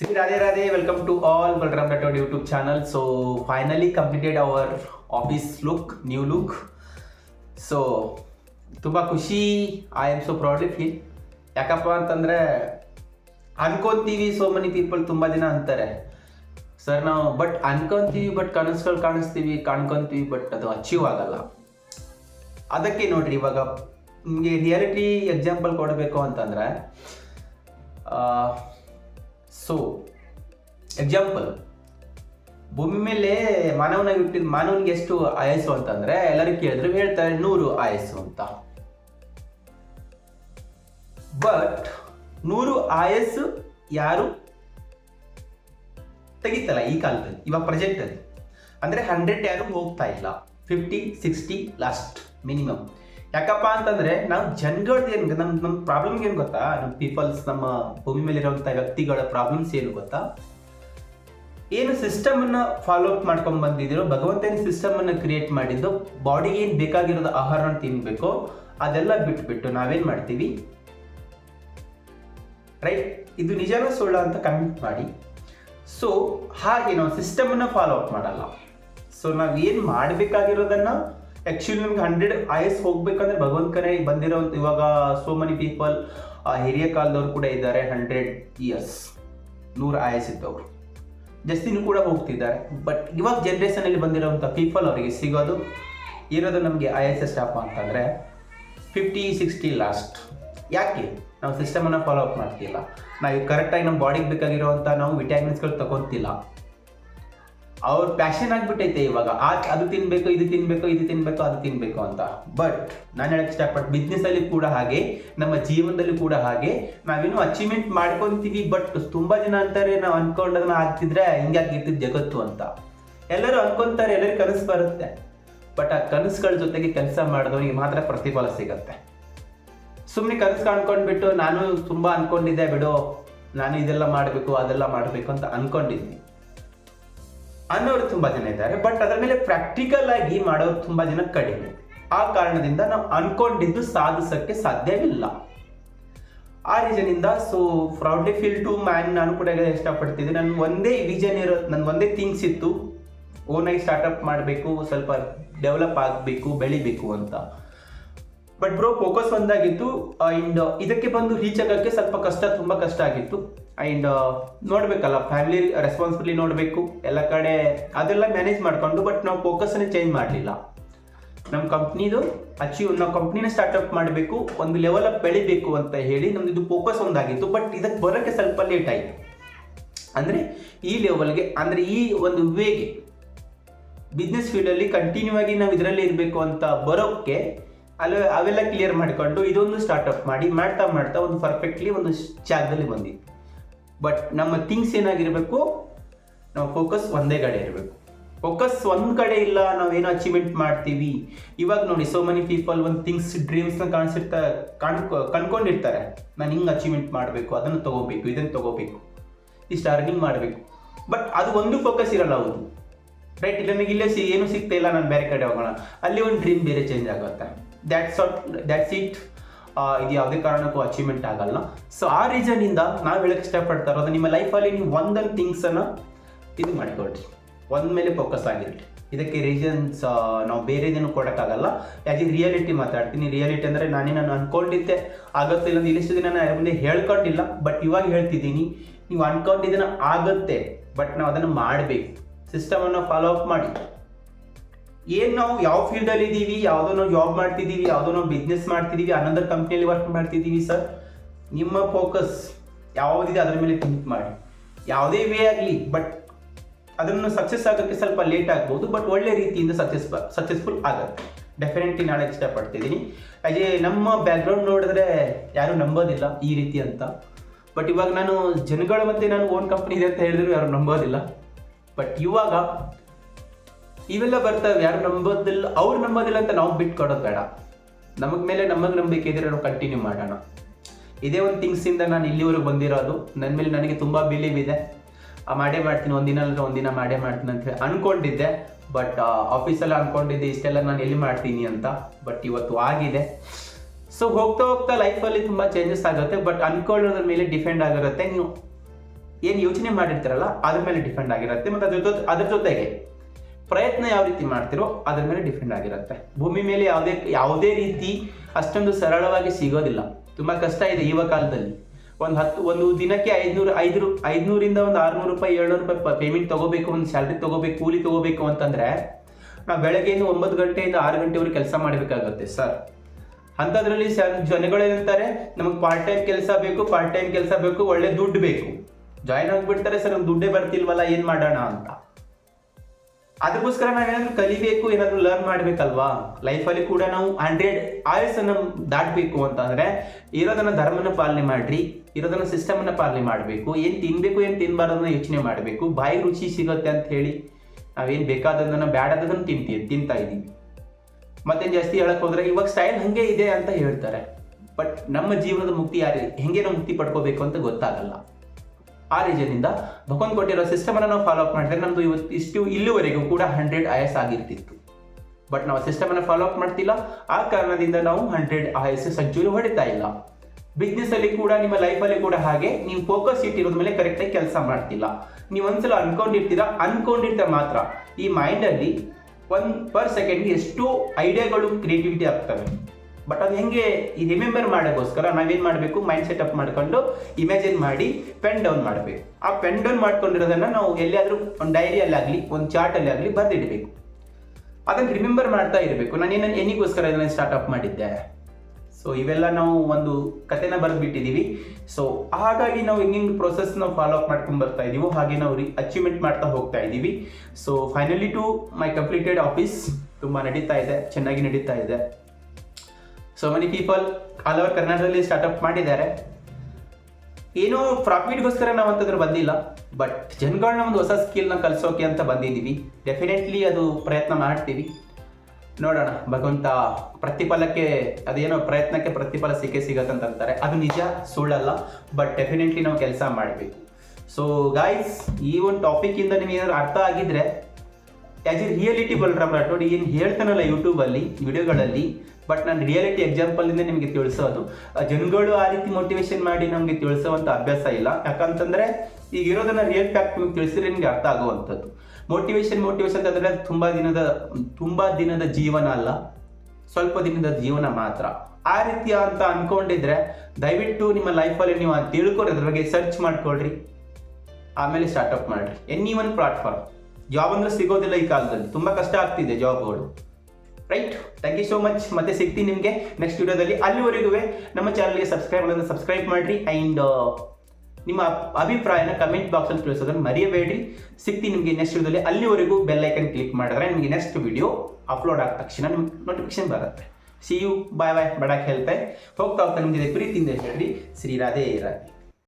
Sri Radhe Radhe, welcome to all Balram Rathod YouTube channel. So finally completed our office look, new look. So ತುಂಬ ಖುಷಿ I am so proudly feel ಯಾಕಪ್ಪ ಅಂತಂದರೆ ಅನ್ಕೊಂತೀವಿ so many people ತುಂಬ ದಿನ ಅಂತಾರೆ sir ನಾವು but ಅನ್ಕೊಂತೀವಿ but ಕನಸುಗಳು ಕಾಣಿಸ್ತೀವಿ ಕಾಣ್ಕೊಂತೀವಿ but ಅದು ಅಚೀವ್ ಆಗಲ್ಲ ಅದಕ್ಕೆ ನೋಡ್ರಿ ಇವಾಗ ನಿಮಗೆ ರಿಯಾಲಿಟಿ ಎಕ್ಸಾಂಪಲ್ ಕೊಡಬೇಕು ಅಂತಂದರೆ ಸೊ ಎಕ್ಸಾಂಪಲ್ ಭೂಮಿ ಮೇಲೆ ಮಾನವನಾಗಿ ಹುಟ್ಟಿದ, ಮಾನವನಿಗೆ ಎಷ್ಟು ಆಯಸ್ಸು ಅಂತಂದ್ರೆ ಎಲ್ಲರೂ ಕೇಳಿದ್ರು, ಹೇಳ್ತಾರೆ ನೂರು ಆಯಸ್ಸು ಅಂತ. ಬಟ್ ನೂರು ಆಯಸ್ಸು ಯಾರು? ತೆಗಿತಲ್ಲ ಈ ಕಾಲದಲ್ಲಿ, ಇವಾಗ ಪ್ರೆಸೆಂಟ್ ಅಲ್ಲಿ. ಅಂದ್ರೆ ಹಂಡ್ರೆಡ್ ಯಾರು ಹೋಗ್ತಾ ಇಲ್ಲ. ಫಿಫ್ಟಿ ಸಿಕ್ಸ್ಟಿ ಲಾಸ್ಟ್ ಮಿನಿಮಮ್ ಯಾಕಪ್ಪ ಅಂತಂದ್ರೆ ನಾವು ಜನಗಳದ್ದು ಏನು ನಮ್ಮ ನಮ್ಮ ಪ್ರಾಬ್ಲಮ್ ಏನು ಗೊತ್ತಾ? ನಮ್ಮ ಪೀಪಲ್ಸ್ ನಮ್ಮ ಭೂಮಿ ಮೇಲೆ ಇರುವಂಥ ವ್ಯಕ್ತಿಗಳ ಪ್ರಾಬ್ಲಮ್ಸ್ ಏನು ಗೊತ್ತಾ? ಏನು ಸಿಸ್ಟಮ್ ಅನ್ನ ಫಾಲೋ ಅಪ್ ಮಾಡ್ಕೊಂಡ್ ಬಂದಿದ್ದೀರೋ ಭಗವಂತನ ಅನ್ನ ಕ್ರಿಯೇಟ್ ಮಾಡಿದ್ದು ಬಾಡಿಗೆ ಏನು ಬೇಕಾಗಿರೋದು ಆಹಾರನ ತಿನ್ಬೇಕು, ಅದೆಲ್ಲ ಬಿಟ್ಬಿಟ್ಟು ನಾವೇನ್ ಮಾಡ್ತೀವಿ? ರೈಟ್ ಇದು ನಿಜನೂ ಸುಳ್ಳ ಅಂತ ಕಮೆಂಟ್ ಮಾಡಿ. ಸೊ ಹಾಗೆ ನಾವು ಸಿಸ್ಟಮ್ ಅನ್ನ ಫಾಲೋ ಅಪ್ ಮಾಡಲ್ಲ. ಸೊ ನಾವು ಏನ್ ಮಾಡ್ಬೇಕಾಗಿರೋದನ್ನ ಆಕ್ಚುಲಿ ನಮ್ಗೆ ಹಂಡ್ರೆಡ್ ಐ ಎಸ್ ಹೋಗ್ಬೇಕಂದ್ರೆ ಭಗವಂತನೇ ಬಂದಿರೋ ಇವಾಗ ಸೋ ಮನಿ ಪೀಪಲ್ ಹಿರಿಯ ಕಾಲದವ್ರು ಕೂಡ ಇದ್ದಾರೆ ಹಂಡ್ರೆಡ್ ಇಯರ್ಸ್ ನೂರು ಐ ಎಸ್ ಇದ್ದವರು. ಜಾಸ್ತಿನೂ ಕೂಡ ಹೋಗ್ತಿದ್ದಾರೆ. ಬಟ್ ಇವಾಗ ಜನ್ರೇಷನಲ್ಲಿ ಬಂದಿರುವಂಥ ಪೀಪಲ್ ಅವರಿಗೆ ಸಿಗೋದು, ಇರೋದು ನಮಗೆ ಐ ಎಸ್ ಎಸ್ ಸ್ಟಾಪ್ ಅಂತಂದರೆ ಫಿಫ್ಟಿ ಸಿಕ್ಸ್ಟಿ ಲಾಸ್ಟ್ ಯಾಕೆ? ನಾವು ಸಿಸ್ಟಮನ್ನು ಫಾಲೋ ಅಪ್ ಮಾಡ್ತಿಲ್ಲ. ನಾವು ಕರೆಕ್ಟಾಗಿ ನಮ್ಮ ಬಾಡಿಗೆ ಬೇಕಾಗಿರುವಂಥ ನಾವು ವಿಟಮಿನ್ಸ್ಗಳು ತಗೊತಿಲ್ಲ. ಅವ್ರ ಪ್ಯಾಷನ್ ಆಗಿಬಿಟ್ಟೈತೆ ಇವಾಗ. ಆ, ಅದು ತಿನ್ಬೇಕು, ಇದು ತಿನ್ಬೇಕು ಇದು ತಿನ್ಬೇಕು, ಅದು ತಿನ್ಬೇಕು ಅಂತ. ಬಟ್ ನಾನು ಹೇಳಕ್ ಇಷ್ಟಪಟ್ಟು ಬಿಸ್ನೆಸ್ ಅಲ್ಲಿ ಕೂಡ ಹಾಗೆ, ನಮ್ಮ ಜೀವನದಲ್ಲಿ ಕೂಡ ಹಾಗೆ, ನಾವೇನು ಅಚೀವ್ಮೆಂಟ್ ಮಾಡ್ಕೊಂತೀವಿ ಬಟ್ ತುಂಬಾ ಜನ ಅಂತಾರೆ, ನಾವು ಅನ್ಕೊಂಡದನ್ನ ಆಗ್ತಿದ್ರೆ ಹಿಂಗಾಗಿರ್ತಿದ್ ಜಗತ್ತು ಅಂತ. ಎಲ್ಲರೂ ಅನ್ಕೊಂತಾರೆ, ಎಲ್ಲರಿಗೂ ಕನಸು ಬರುತ್ತೆ. ಬಟ್ ಆ ಕನಸುಗಳ ಜೊತೆಗೆ ಕೆಲಸ ಮಾಡಿದವನಿಗೆ ಮಾತ್ರ ಪ್ರತಿಫಲ ಸಿಗತ್ತೆ. ಸುಮ್ಮನೆ ಕನಸು ಕಾಣ್ಕೊಂಡ್ಬಿಟ್ಟು, ನಾನು ತುಂಬಾ ಅನ್ಕೊಂಡಿದ್ದೆ, ಬಿಡು. ನಾನು ಇದೆಲ್ಲ ಮಾಡಬೇಕು, ಅದೆಲ್ಲ ಮಾಡಬೇಕು ಅಂತ ಅನ್ಕೊಂಡಿದ್ದೀನಿ ಅನ್ನೋರು ತುಂಬಾ ಜನ ಇದ್ದಾರೆ ಬಟ್ ಅದರ ಮೇಲೆ ಪ್ರಾಕ್ಟಿಕಲ್ ಆಗಿ ಮಾಡೋರು ತುಂಬಾ ಜನ ಕಡಿಮೆ. ಆ ಕಾರಣದಿಂದ ನಾವು ಅನ್ಕೊಂಡಿದ್ದು ಸಾಧಿಸಕ್ಕೆ ಸಾಧ್ಯವಿಲ್ಲ. ಆ ರೀಸನ್ ಇಂದ so proudly feel to man ನಾನು ಕೂಡ ಇಷ್ಟಪಡ್ತಿದ್ದೆ. ನನ್ನ ಒಂದೇ ವಿಷನ್ ಇರೋ ನನ್ನ ಒಂದೇ ಥಿಂಗ್ಸ್ ಇತ್ತು. ಓನಾಗಿ ಸ್ಟಾರ್ಟಪ್ ಮಾಡಬೇಕು, ಸ್ವಲ್ಪ ಡೆವಲಪ್ ಆಗಬೇಕು, ಬೆಳಿಬೇಕು ಅಂತ. ಬಟ್ ಬ್ರೋ ಫೋಕಸ್ ಒಂದಾಗಿತ್ತು ಆ್ಯಂಡ್ ಇದಕ್ಕೆ ಬಂದು ರೀಚ್ ಆಗೋಕ್ಕೆ ಸ್ವಲ್ಪ ಕಷ್ಟ, ತುಂಬ ಕಷ್ಟ ಆಗಿತ್ತು. ಅಂಡ್ ನೋಡ್ಬೇಕಲ್ಲ ಫ್ಯಾಮಿಲಿ ರೆಸ್ಪಾನ್ಸಿಬಿಲಿ ನೋಡಬೇಕು, ಎಲ್ಲ ಕಡೆ ಅದೆಲ್ಲ ಮ್ಯಾನೇಜ್ ಮಾಡ್ಕೊಂಡು ಬಟ್ ನಾವು ಫೋಕಸನ್ನೇ ಚೇಂಜ್ ಮಾಡಲಿಲ್ಲ. ನಮ್ಮ ಕಂಪ್ನಿದು ಅಚೀವ್ ನಾವು ಕಂಪ್ನಿನ ಸ್ಟಾರ್ಟಪ್ ಮಾಡಬೇಕು, ಒಂದು ಲೆವೆಲ್ ಅಪ್ ಬೆಳಿಬೇಕು ಅಂತ ಹೇಳಿ ನಮ್ದು ಇದು ಫೋಕಸ್ ಒಂದಾಗಿತ್ತು ಬಟ್ ಇದಕ್ಕೆ ಬರೋಕ್ಕೆ ಸ್ವಲ್ಪ ಲೇಟ್ ಆಯಿತು. ಅಂದರೆ ಈ ಲೆವೆಲ್ಗೆ ಅಂದರೆ ಈ ಒಂದು ವೇಗೆ ಬಿಸ್ನೆಸ್ ಫೀಲ್ಡಲ್ಲಿ ಕಂಟಿನ್ಯೂ ಆಗಿ ನಾವು ಇದರಲ್ಲಿ ಇರಬೇಕು ಅಂತ ಬರೋಕ್ಕೆ ಅಲ್ಲಿ ಅವೆಲ್ಲ ಕ್ಲಿಯರ್ ಮಾಡಿಕೊಂಡು ಇದೊಂದು ಸ್ಟಾರ್ಟಪ್ ಮಾಡಿ ಮಾಡ್ತಾ ಮಾಡ್ತಾ ಒಂದು ಪರ್ಫೆಕ್ಟ್ಲಿ ಒಂದು ಜಾಗದಲ್ಲಿ ಬಂದಿತ್ತು. ಬಟ್ ನಮ್ಮ ಥಿಂಗ್ಸ್ ಏನಾಗಿರಬೇಕು? ನಾವು ಫೋಕಸ್ ಒಂದೇ ಕಡೆ ಇರಬೇಕು. ಫೋಕಸ್ ಒಂದು ಕಡೆ ಇಲ್ಲ, ನಾವೇನು ಅಚೀವ್ಮೆಂಟ್ ಮಾಡ್ತೀವಿ? ಇವಾಗ ನೋಡಿ ಸೋ ಮೆನಿ ಪೀಪಲ್ ಒಂದು ಥಿಂಗ್ಸ್ ಡ್ರೀಮ್ಸ್ನ ಕಾಣಿಸಿರ್ತಾ ಕಾಣ್ಕೊ ಕಣ್ಕೊಂಡಿರ್ತಾರೆ. ನಾನು ಹಿಂಗೆ ಅಚೀವ್ಮೆಂಟ್ ಮಾಡಬೇಕು? ಅದನ್ನು ತಗೋಬೇಕು, ಇದನ್ನು ತಗೋಬೇಕು. ಇಷ್ಟು ಅರ್ನಿಂಗ್ ಮಾಡಬೇಕು. ಬಟ್ ಅದು ಒಂದು ಫೋಕಸ್ ಇರಲ್ಲ ಹೌದು. ರೈಟ್ ನನಗೆ ಇಲ್ಲೇ ಸಿ, ಏನು ಸಿಗ್ತಾ ಇಲ್ಲ, ನಾನು ಬೇರೆ ಕಡೆ ಹೋಗೋಣ. ಅಲ್ಲಿ ಒಂದು ಡ್ರೀಮ್ ಬೇರೆ ಚೇಂಜ್ ಆಗುತ್ತೆ. ದ್ಯಾಟ್ಸ್ ದ್ಯಾಟ್ಸ್ ಇಟ್ ಇದು ಯಾವುದೇ ಕಾರಣಕ್ಕೂ ಅಚೀವ್ಮೆಂಟ್ ಆಗಲ್ಲ. ಸೊ ಆ ರೀಸನಿಂದ ನಾವು ಹೇಳಕ್ಕೆ ಇಷ್ಟಪಡ್ತಾ ಇರೋದು ನಿಮ್ಮ ಲೈಫಲ್ಲಿ ನೀವು ಒಂದೊಂದು ಥಿಂಗ್ಸನ್ನು ಇದು ಮಾಡ್ಕೊಳ್ರಿ. ಒಂದ್ ಮೇಲೆ ಫೋಕಸ್ ಆಗಿರ್ರಿ ಇದಕ್ಕೆ ರೀಸನ್ಸ್ ನಾವು ಬೇರೆದೇನು ಕೊಡೋಕ್ಕಾಗಲ್ಲ ಯಾಕೆ ರಿಯಾಲಿಟಿ ಮಾತಾಡ್ತೀನಿ. ರಿಯಾಲಿಟಿ ಅಂದರೆ ನಾನೇ ನಾನು ಅನ್ಕೊಂಡಿದ್ದೆ. ಆಗುತ್ತೆ ಇಲ್ಲೊಂದು ಇಲ್ಲಿಷ್ಟು ದಿನ ನಾನು ಮುಂದೆ ಹೇಳ್ಕೊಂಡಿಲ್ಲ. ಬಟ್ ಇವಾಗ ಹೇಳ್ತಿದ್ದೀನಿ. ನೀವು ಅನ್ಕೊಂಡಿದ್ದನ್ನ ಆಗುತ್ತೆ. ಬಟ್ ನಾವು ಅದನ್ನು ಮಾಡಬೇಕು. ಸಿಸ್ಟಮನ್ನು ಫಾಲೋ ಅಪ್ ಮಾಡಿ. ಏನು ನಾವು ಯಾವ ಫೀಲ್ಡಲ್ಲಿ ಇದ್ದೀವಿ ಯಾವುದೋ ನಾವು ಜಾಬ್ ಮಾಡ್ತಿದ್ದೀವಿ ಯಾವುದೋ ನಾವು ಬಿಸ್ನೆಸ್ ಮಾಡ್ತಿದ್ದೀವಿ ಅನದರ್ ಕಂಪ್ನಿಯಲ್ಲಿ ವರ್ಕ್ ಮಾಡ್ತಿದ್ದೀವಿ ಸರ್ ನಿಮ್ಮ ಫೋಕಸ್ ಯಾವುದಿದೆ ಅದರ ಮೇಲೆ ಥಿಂಕ್ ಮಾಡಿ. ಯಾವುದೇ ವೇ ಆಗಲಿ ಬಟ್ ಅದನ್ನು ಸಕ್ಸಸ್ ಆಗೋಕ್ಕೆ ಸ್ವಲ್ಪ ಲೇಟ್ ಆಗ್ಬೋದು ಬಟ್ ಒಳ್ಳೆ ರೀತಿಯಿಂದ ಸಕ್ಸಸ್ ಸಕ್ಸಸ್ಫುಲ್ ಆಗುತ್ತೆ. ಡೆಫಿನೆಟ್ಲಿ ನಾಳೆ ಇಷ್ಟಪಡ್ತಿದ್ದೀನಿ. ಅದೇ ನಮ್ಮ ಬ್ಯಾಕ್ಗ್ರೌಂಡ್ ನೋಡಿದ್ರೆ ಯಾರು ನಂಬೋದಿಲ್ಲ ಈ ರೀತಿ ಅಂತ. ಬಟ್ ಇವಾಗ ನಾನು ಜನಗಳ ಮತ್ತೆ ನಾನು ಓನ್ ಕಂಪ್ನಿ ಇದೆ ಅಂತ ಹೇಳಿದ್ರು ಯಾರು ನಂಬೋದಿಲ್ಲ. ಬಟ್ ಇವಾಗ ಇವೆಲ್ಲ ಬರ್ತವೆ ಯಾರು ನಂಬೋದಿಲ್ಲ ಅವ್ರು ನಂಬೋದಿಲ್ಲ ಅಂತ ನಾವು ಬಿಟ್ಟು ಕೊಡೋದು ಬೇಡ. ನಮಗ್ ಮೇಲೆ ನಮಗೆ ನಂಬಿಕೆ ಇದ್ರೆ ನಾವು ಕಂಟಿನ್ಯೂ ಮಾಡೋಣ. ಇದೇ ಒಂದು ಥಿಂಗ್ಸಿಂದ ನಾನು ಇಲ್ಲಿವರೆಗೆ ಬಂದಿರೋದು. ನನ್ನ ಮೇಲೆ ನನಗೆ ತುಂಬ ಬಿಲೀವ್ ಇದೆ. ಆ ಮಾಡೇ ಮಾಡ್ತೀನಿ. ಒಂದಿನ ಅಲ್ಲದ್ರೆ ಒಂದಿನ ಮಾಡೇ ಮಾಡ್ತೀನಿ ಅಂತ ಅನ್ಕೊಂಡಿದ್ದೆ. ಬಟ್ ಆಫೀಸಲ್ಲಿ ಅನ್ಕೊಂಡಿದ್ದೆ. ಇಷ್ಟೆಲ್ಲ ನಾನು ಎಲ್ಲಿ ಮಾಡ್ತೀನಿ ಅಂತ. ಬಟ್ ಇವತ್ತು ಆಗಿದೆ. ಸೊ ಹೋಗ್ತಾ ಹೋಗ್ತಾ ಲೈಫಲ್ಲಿ ತುಂಬ ಚೇಂಜಸ್ ಆಗುತ್ತೆ. ಬಟ್ ಅನ್ಕೊಳ್ಳೋದ್ರ ಮೇಲೆ ಡಿಪೆಂಡ್ ಆಗಿರುತ್ತೆ. ನೀವು ಏನು ಯೋಚನೆ ಮಾಡಿರ್ತೀರಲ್ಲ, ಅದ್ರ ಮೇಲೆ ಡಿಪೆಂಡ್ ಆಗಿರುತ್ತೆ. ಮತ್ತು ಅದ್ರ ಜೊತೆ ಅದ್ರ ಜೊತೆಗೆ ಪ್ರಯತ್ನ ಯಾವ ರೀತಿ ಮಾಡ್ತಿರೋ ಅದ್ರ ಮೇಲೆ ಡಿಪೆಂಡ್ ಆಗಿರುತ್ತೆ. ಭೂಮಿ ಮೇಲೆ ಯಾವುದೇ ಯಾವುದೇ ರೀತಿ ಅಷ್ಟೊಂದು ಸರಳವಾಗಿ ಸಿಗೋದಿಲ್ಲ. ತುಂಬ ಕಷ್ಟ ಇದೆ ಯುವ ಕಾಲದಲ್ಲಿ. ಒಂದು ಹತ್ತು, ಒಂದು ದಿನಕ್ಕೆ ಐದುನೂರು, ಐದು, ಐದುನೂರಿಂದ ಒಂದು ಆರುನೂರು ರೂಪಾಯಿ, ಏಳ್ನೂರು ರೂಪಾಯಿ ಪೇಮೆಂಟ್ ತಗೋಬೇಕು, ಒಂದು ಸ್ಯಾಲ್ರಿ ತಗೋಬೇಕು, ಕೂಲಿ ತಗೋಬೇಕು ಅಂತಂದ್ರೆ ನಾವು ಬೆಳಗ್ಗೆಯಿಂದ ಒಂಬತ್ತು ಗಂಟೆಯಿಂದ ಆರು ಗಂಟೆವರೆಗೆ ಕೆಲಸ ಮಾಡಬೇಕಾಗುತ್ತೆ ಸರ್. ಅಂಥದ್ರಲ್ಲಿ ಜನಗಳು ಜನಗಳೇನಂತಾರೆ ನಮಗೆ ಪಾರ್ಟ್ ಟೈಮ್ ಕೆಲಸ ಬೇಕು ಪಾರ್ಟ್ ಟೈಮ್ ಕೆಲಸ ಬೇಕು, ಒಳ್ಳೆ ದುಡ್ಡು ಬೇಕು. ಜಾಯ್ನ್ ಆಗಿಬಿಡ್ತಾರೆ ಸರ್, ನಮ್ಗೆ ದುಡ್ಡೇ ಬರ್ತಿಲ್ವಲ್ಲ, ಏನು ಮಾಡೋಣ ಅಂತ. ಅದಕ್ಕೋಸ್ಕರ ನಾವೇನಾದ್ರೂ ಕಲಿಬೇಕು, ಏನಾದ್ರೂ ಲರ್ನ್ ಮಾಡ್ಬೇಕಲ್ವಾ? ಲೈಫಲ್ಲಿ ಕೂಡ ನಾವು ಹಂಡ್ರೆಡ್ ಆಯಸ್ಸನ್ನು ದಾಟಬೇಕು ಅಂತಂದ್ರೆ ಇರೋದನ್ನು ಧರ್ಮನ ಪಾಲನೆ ಮಾಡ್ರಿ, ಇರೋದನ್ನ ಸಿಸ್ಟಮನ್ನ ಪಾಲನೆ ಮಾಡಬೇಕು, ಏನು ತಿನ್ಬೇಕು, ಏನು ತಿನ್ಬಾರ್ದನ್ನ ಯೋಚನೆ ಮಾಡಬೇಕು, ಬಾಯಿ ರುಚಿ ಸಿಗುತ್ತೆ ಅಂತ ಹೇಳಿ ನಾವೇನು ಬೇಕಾದದನ್ನ ಬೇಡದನ್ನು ತಿಂತೀವಿ ತಿಂತಾ ಇದ್ದೀವಿ. ಮತ್ತೆ ಜಾಸ್ತಿ ಹೇಳಕ್ಕೆ ಹೋದ್ರೆ, ಇವಾಗ ಸ್ಟೈಲ್ ಹಂಗೆ ಇದೆ ಅಂತ ಹೇಳ್ತಾರೆ. ಬಟ್ ನಮ್ಮ ಜೀವನದ ಮುಕ್ತಿ ಯಾರು ಹೆಂಗೆ ನಾವು ಮುಕ್ತಿ ಪಡ್ಕೋಬೇಕು ಅಂತ ಗೊತ್ತಾಗಲ್ಲ. ಆ ರೀಜನಿಂದ ಭಗವಂತ ಕೊಟ್ಟಿರೋ ಸಿಸ್ಟಮನ್ನು ನಾವು ಫಾಲೋ ಅಪ್ ಮಾಡಿದ್ರೆ ನಮ್ಮದು ಇವತ್ತು ಇಷ್ಟು ಇಲ್ಲಿವರೆಗೂ ಕೂಡ ಹಂಡ್ರೆಡ್ ಐ ಎಸ್ ಆಗಿರ್ತಿತ್ತು. ಬಟ್ ನಾವು ಸಿಸ್ಟಮನ್ನು ಫಾಲೋ ಅಪ್ ಮಾಡ್ತಿಲ್ಲ. ಆ ಕಾರಣದಿಂದ ನಾವು ಹಂಡ್ರೆಡ್ ಐ ಎಸ್ ಸಜ್ಜೂರು ಹೊಡಿತಾ ಇಲ್ಲ. ಬಿಸ್ನೆಸ್ಸಲ್ಲಿ ಕೂಡ, ನಿಮ್ಮ ಲೈಫಲ್ಲಿ ಕೂಡ ಹಾಗೆ ನೀವು ಫೋಕಸ್ ಇಟ್ಟಿರೋದ್ ಮೇಲೆ ಕರೆಕ್ಟಾಗಿ ಕೆಲಸ ಮಾಡ್ತಿಲ್ಲ. ನೀವು ಒಂದ್ಸಲ ಅನ್ಕೊಂಡಿರ್ತೀರಾ ಅನ್ಕೊಂಡಿರ್ತ ಮಾತ್ರ. ಈ ಮೈಂಡಲ್ಲಿ ಒನ್ ಪರ್ ಸೆಕೆಂಡ್ಗೆ ಎಷ್ಟು ಐಡಿಯಾಗಳು ಕ್ರಿಯೇಟಿವಿಟಿ ಆಗ್ತವೆ. ಬಟ್ ಅದು ಹೆಂಗೆ ಈ ರಿಮೆಂಬರ್ ಮಾಡೋಕ್ಕೋಸ್ಕರ ನಾವೇನು ಮಾಡಬೇಕು? ಮೈಂಡ್ ಸೆಟ್ ಅಪ್ ಮಾಡ್ಕೊಂಡು ಇಮ್ಯಾಜಿನ್ ಮಾಡಿ ಪೆನ್ ಡೌನ್ ಮಾಡಬೇಕು. ಆ ಪೆನ್ ಡೌನ್ ಮಾಡ್ಕೊಂಡಿರೋದನ್ನ ನಾವು ಎಲ್ಲಿಯಾದರೂ ಒಂದು ಡೈರಿಯಲ್ಲಾಗಲಿ ಒಂದು ಚಾರ್ಟಲ್ಲಿ ಆಗಲಿ ಬರೆದಿಡಬೇಕು. ಅದನ್ನು ರಿಮೆಂಬರ್ ಮಾಡ್ತಾ ಇರಬೇಕು. ನಾನು ಏನು ಎನಿಗೋಸ್ಕರ ಇದನ್ನ ಸ್ಟಾರ್ಟ್ ಅಪ್ ಮಾಡಿದ್ದೆ? ಸೊ ಇವೆಲ್ಲ ನಾವು ಒಂದು ಕತೆನ ಬರೆದ್ಬಿಟ್ಟಿದ್ದೀವಿ ಸೊ ಹಾಗಾಗಿ ನಾವು ಹೆಂಗೆಂಗೆ ಪ್ರೊಸೆಸ್ ನಾವು ಫಾಲೋ ಅಪ್ ಮಾಡ್ಕೊಂಡು ಬರ್ತಾ ಇದ್ದೀವೋ ಹಾಗೆ ನಾವು ಅಚೀವ್ಮೆಂಟ್ ಮಾಡ್ತಾ ಹೋಗ್ತಾ ಇದ್ದೀವಿ so finally to my completed office ತುಂಬ ನಡೀತಾ ಇದೆ, ಚೆನ್ನಾಗಿ ನಡೀತಾ ಇದೆ. So many people all over ಕರ್ನಾಟಕದಲ್ಲಿ ಸ್ಟಾರ್ಟ್ಅಪ್ ಮಾಡಿದ್ದಾರೆ. ಏನೋ ಪ್ರಾಫಿಟ್ಗೋಸ್ಕರ ನಾವು ಅಂತಂದ್ರೆ ಬಂದಿಲ್ಲ ಬಟ್ ಜನಗಳನ್ನ ಒಂದು ಹೊಸ ಸ್ಕಿಲ್ನ ಕಲಿಸೋಕೆ ಅಂತ ಬಂದಿದ್ದೀವಿ. ಡೆಫಿನೆಟ್ಲಿ ಅದು ಪ್ರಯತ್ನ ಮಾಡ್ತೀವಿ. ನೋಡೋಣ, ಭಗವಂತ ಪ್ರತಿಫಲಕ್ಕೆ, ಅದೇನೋ ಪ್ರಯತ್ನಕ್ಕೆ ಪ್ರತಿಫಲ ಸಿಕ್ಕೇ ಸಿಗತ್ತಂತ ಅಂತಾರೆ ಅದು ನಿಜ, ಸುಳ್ಳಲ್ಲ ಬಟ್ ಡೆಫಿನೆಟ್ಲಿ ನಾವು ಕೆಲಸ ಮಾಡಬೇಕು. ಸೊ ಗಾಯ್ಸ್ ಈ ಒಂದು ಟಾಪಿಕ್ಕಿಂದ ನಿಮ್ಗೆ ಏನಾದ್ರು ಅರ್ಥ ಆಗಿದ್ರೆ ಆಸ್ ರಿಯಲಿಟಿ ಬಲ್ ಬಲರಾಮ್ ರಾಠೋಡ್ ಏನು ಹೇಳ್ತಾನಲ್ಲ ಯೂಟ್ಯೂಬಲ್ಲಿ ವಿಡಿಯೋಗಳಲ್ಲಿ ಬಟ್ ನಾನು ರಿಯಾಲಿಟಿ ಎಕ್ಸಾಂಪಲಿಂದ ನಿಮಗೆ ತಿಳಿಸೋದು. ಜನಗಳು ಆ ರೀತಿ ಮೋಟಿವೇಶನ್ ಮಾಡಿ ನಮಗೆ ತಿಳಿಸೋವಂಥ ಅಭ್ಯಾಸ ಇಲ್ಲ. ಯಾಕಂತಂದ್ರೆ ಈಗ ಇರೋದನ್ನ ರಿಯಲ್ ಫ್ಯಾಕ್ಟ್ ನಿಮ್ಗೆ ತಿಳಿಸಿದ್ರೆ ನಿಮಗೆ ಅರ್ಥ ಆಗುವಂಥದ್ದು. ಮೋಟಿವೇಶನ್ ಮೋಟಿವೇಶನ್ ಅಂತಂದ್ರೆ ತುಂಬ ದಿನದ, ತುಂಬಾ ದಿನದ ಜೀವನ ಅಲ್ಲ. ಸ್ವಲ್ಪ ದಿನದ ಜೀವನ ಮಾತ್ರ. ಆ ರೀತಿಯ ಅಂತ ಅನ್ಕೊಂಡಿದ್ರೆ ದಯವಿಟ್ಟು ನಿಮ್ಮ ಲೈಫಲ್ಲಿ ನೀವು ಅದ್ ತಿಳ್ಕೊರಿ. ಅದ್ರ ಬಗ್ಗೆ ಸರ್ಚ್ ಮಾಡ್ಕೊಳ್ರಿ. ಆಮೇಲೆ ಸ್ಟಾರ್ಟ್ಅಪ್ ಮಾಡ್ರಿ. ಎನಿ ಒನ್ ಪ್ಲಾಟ್ಫಾರ್ಮ್ ಜಾಬ್ ಅಂದ್ರೆ ಸಿಗೋದಿಲ್ಲ ಈ ಕಾಲದಲ್ಲಿ. ತುಂಬಾ ಕಷ್ಟ ಆಗ್ತಿದೆ ಜಾಬ್ಗಳು right thank you so much ಮತ್ತೆ ಸಿಗ್ತೀನಿ ನಿಮಗೆ ನೆಕ್ಸ್ಟ್ ವಿಡಿಯೋದಲ್ಲಿ. ಅಲ್ಲಿವರೆಗೂ ನಮ್ಮ ಚಾನಲ್ಗೆ ಸಬ್ಸ್ಕ್ರೈಬ್ ಸಬ್ಸ್ಕ್ರೈಬ್ ಮಾಡಿರಿ ಆ್ಯಂಡ್ ನಿಮ್ಮ ಅಭಿಪ್ರಾಯನ ಕಮೆಂಟ್ ಬಾಕ್ಸಲ್ಲಿ ತಿಳಿಸೋದನ್ನು ಮರೆಯಬೇಡಿ ಸಿಗ್ತೀನಿ ನಿಮಗೆ ನೆಕ್ಸ್ಟ್ ವಿಡಿಯೋದಲ್ಲಿ. ಅಲ್ಲಿವರೆಗೂ ಬೆಲ್ ಐಕನ್ ಕ್ಲಿಕ್ ಮಾಡಿದ್ರೆ ನಿಮಗೆ ನೆಕ್ಸ್ಟ್ ವಿಡಿಯೋ ಅಪ್ಲೋಡ್ ಆದ ತಕ್ಷಣ ನಿಮ್ಗೆ ನೋಟಿಫಿಕೇಶನ್ ಬರುತ್ತೆ. ಸಿ ಯು ಬಾಯ್ ಬಾಯ್ ಬಡಾಕ್ ಹೇಳ್ತಾ. ಹೋಗ್ತಾ ಹೋಗ್ತಾ ನಿಮಗೆ ಪ್ರೀತಿಯಿಂದ ಹೇಳಿ ಶ್ರೀ ರಾಧೇ ರಾಧೆ.